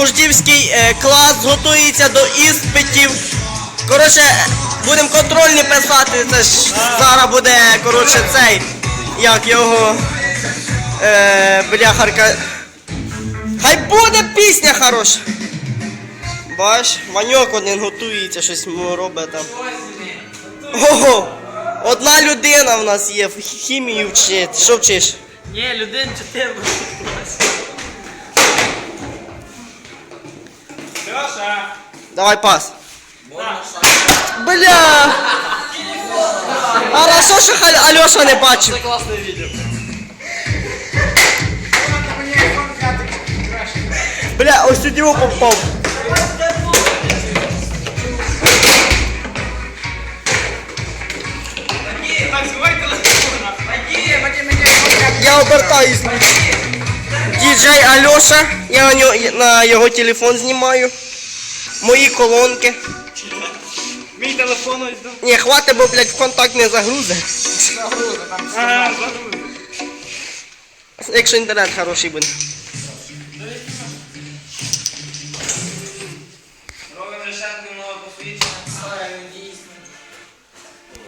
Мождівський е, клас готується до іспитів. Коротше, будемо контрольні писати. Це ж зараз буде, коротше, цей. Як його. Е, бляхарка. Хай буде пісня хороша. Бач, Ваньок один готується, щось робить там. Ого! Одна людина в нас є, хімію вчить. Що вчиш? Ні, людей 14 Леша! Давай пас. Бля! Хорошо, що Альоша не бачив. класне відео. Бля, ось сюди його попав. Я обертаюсь. Діджей Альоша, я на, його телефон знімаю. Мої колонки. Мій телефон ось. Ні, хватить, бо, блядь, в контакт не загрузи. Загруза, там Ага, загрузи. Якщо інтернет хороший буде. Робимо решетку нового посвідчення.